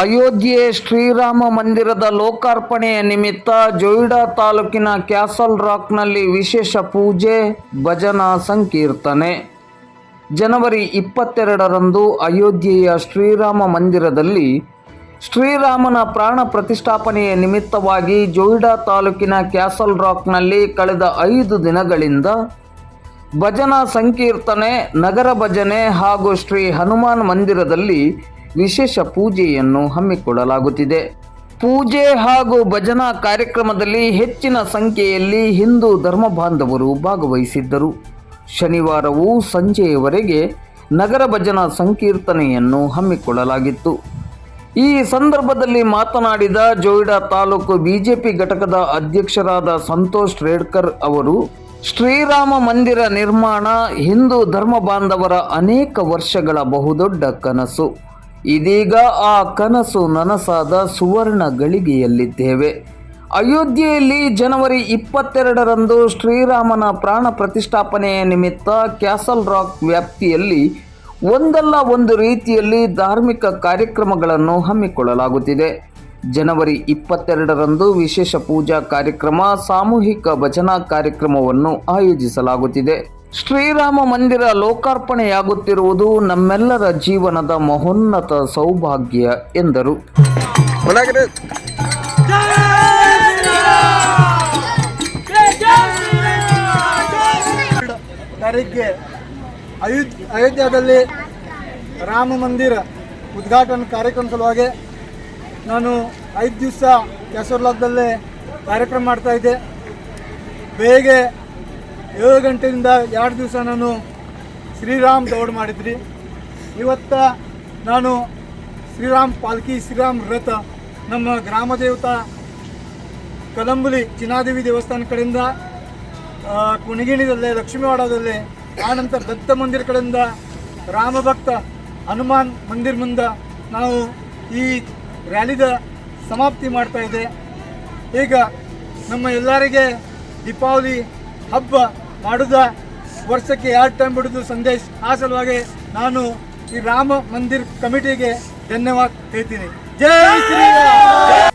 ಅಯೋಧ್ಯೆ ಶ್ರೀರಾಮ ಮಂದಿರದ ಲೋಕಾರ್ಪಣೆಯ ನಿಮಿತ್ತ ಜೊಯ್ಡಾ ತಾಲೂಕಿನ ಕ್ಯಾಸಲ್ ರಾಕ್ನಲ್ಲಿ ವಿಶೇಷ ಪೂಜೆ, ಭಜನಾ, ಸಂಕೀರ್ತನೆ. ಜನವರಿ ಇಪ್ಪತ್ತೆರಡರಂದು ಅಯೋಧ್ಯೆಯ ಶ್ರೀರಾಮ ಮಂದಿರದಲ್ಲಿ ಶ್ರೀರಾಮನ ಪ್ರಾಣ ಪ್ರತಿಷ್ಠಾಪನೆಯ ನಿಮಿತ್ತವಾಗಿ ಜೊಯ್ಡಾ ತಾಲೂಕಿನ ಕ್ಯಾಸಲ್ ರಾಕ್ನಲ್ಲಿ ಕಳೆದ ಐದು ದಿನಗಳಿಂದ ಭಜನಾ, ಸಂಕೀರ್ತನೆ, ನಗರ ಭಜನೆ ಹಾಗೂ ಶ್ರೀ ಹನುಮಾನ್ ಮಂದಿರದಲ್ಲಿ ವಿಶೇಷ ಪೂಜೆಯನ್ನು ಹಮ್ಮಿಕೊಳ್ಳಲಾಗುತ್ತಿದೆ. ಪೂಜೆ ಹಾಗೂ ಭಜನಾ ಕಾರ್ಯಕ್ರಮದಲ್ಲಿ ಹೆಚ್ಚಿನ ಸಂಖ್ಯೆಯಲ್ಲಿ ಹಿಂದೂ ಧರ್ಮ ಬಾಂಧವರು ಭಾಗವಹಿಸಿದ್ದರು. ಶನಿವಾರವೂ ಸಂಜೆಯವರೆಗೆ ನಗರ ಭಜನಾ ಸಂಕೀರ್ತನೆಯನ್ನು ಹಮ್ಮಿಕೊಳ್ಳಲಾಗಿತ್ತು. ಈ ಸಂದರ್ಭದಲ್ಲಿ ಮಾತನಾಡಿದ ಜೋಯಿಡಾ ತಾಲೂಕು ಬಿಜೆಪಿ ಘಟಕದ ಅಧ್ಯಕ್ಷರಾದ ಸಂತೋಷ್ ರೇಡ್ಕರ್ ಅವರು, ಶ್ರೀರಾಮ ಮಂದಿರ ನಿರ್ಮಾಣ ಹಿಂದೂ ಧರ್ಮ ಬಾಂಧವರ ಅನೇಕ ವರ್ಷಗಳ ಬಹುದೊಡ್ಡ ಕನಸು. ಇದೀಗ ಆ ಕನಸು ನನಸಾದ ಸುವರ್ಣ ಗಳಿಗೆಯಲ್ಲಿದ್ದೇವೆ. ಅಯೋಧ್ಯೆಯಲ್ಲಿ ಜನವರಿ ಇಪ್ಪತ್ತೆರಡರಂದು ಶ್ರೀರಾಮನ ಪ್ರಾಣ ಪ್ರತಿಷ್ಠಾಪನೆಯ ನಿಮಿತ್ತ ಕ್ಯಾಸಲ್ ರಾಕ್ ವ್ಯಾಪ್ತಿಯಲ್ಲಿ ಒಂದಲ್ಲ ಒಂದು ರೀತಿಯಲ್ಲಿ ಧಾರ್ಮಿಕ ಕಾರ್ಯಕ್ರಮಗಳನ್ನು ಹಮ್ಮಿಕೊಳ್ಳಲಾಗುತ್ತಿದೆ. ಜನವರಿ ಇಪ್ಪತ್ತೆರಡರಂದು ವಿಶೇಷ ಪೂಜಾ ಕಾರ್ಯಕ್ರಮ, ಸಾಮೂಹಿಕ ಭಜನಾ ಕಾರ್ಯಕ್ರಮವನ್ನು ಆಯೋಜಿಸಲಾಗುತ್ತಿದೆ. ಶ್ರೀರಾಮ ಮಂದಿರ ಲೋಕಾರ್ಪಣೆಯಾಗುತ್ತಿರುವುದು ನಮ್ಮೆಲ್ಲರ ಜೀವನದ ಮಹೋನ್ನತ ಸೌಭಾಗ್ಯ ಎಂದರು. ಒಳಗಡೆ ತಾರೀಕಿಗೆ ಅಯೋಧ್ಯ ಅಯೋಧ್ಯದಲ್ಲಿ ರಾಮ ಮಂದಿರ ಉದ್ಘಾಟನಾ ಕಾರ್ಯಕ್ರಮ ಸಲುವಾಗಿ ನಾನು ಐದು ದಿವಸ ಕೆಸರ್ಲಾದಲ್ಲೇ ಕಾರ್ಯಕ್ರಮ ಮಾಡ್ತಾಯಿದ್ದೆ ಬೇಗ ಏಳು ಗಂಟೆಯಿಂದ ಎರಡು ದಿವಸ ನಾನು ಶ್ರೀರಾಮ್ ದೌಡ್ ಮಾಡಿದ್ರಿ. ಇವತ್ತ ನಾನು ಶ್ರೀರಾಮ್ ಪಾಲ್ಕಿ ಶ್ರೀರಾಮ್ ರಥ ನಮ್ಮ ಗ್ರಾಮ ದೇವತಾ ಕದಂಬುಲಿ ಚಿನಾದೇವಿ ದೇವಸ್ಥಾನ ಕಡೆಯಿಂದ ಕುಣಿಗಿಣಿದಲ್ಲಿ, ಲಕ್ಷ್ಮೀವಾಡದಲ್ಲಿ, ಆನಂತರ ದತ್ತ ಮಂದಿರ ಕಡೆಯಿಂದ ರಾಮಭಕ್ತ ಹನುಮಾನ್ ಮಂದಿರ ಮುಂದೆ ನಾವು ಈ ರ್ಯಾಲಿದ ಸಮಾಪ್ತಿ ಮಾಡ್ತಾ ಇದೆ. ಈಗ ನಮ್ಮ ಎಲ್ಲರಿಗೆ ದೀಪಾವಳಿ ಹಬ್ಬ ಮಾಡುದ ವರ್ಷಕ್ಕೆ ಎರಡು ಟೈಮ್ ಬಿಡುದು ಸಂದೇಶ. ಆ ಸಲುವಾಗಿ ನಾನು ಈ ರಾಮ ಮಂದಿರ್ ಕಮಿಟಿಗೆ ಧನ್ಯವಾದ ಹೇಳ್ತೀನಿ. ಜೈ ಶ್ರೀರಾಮ್.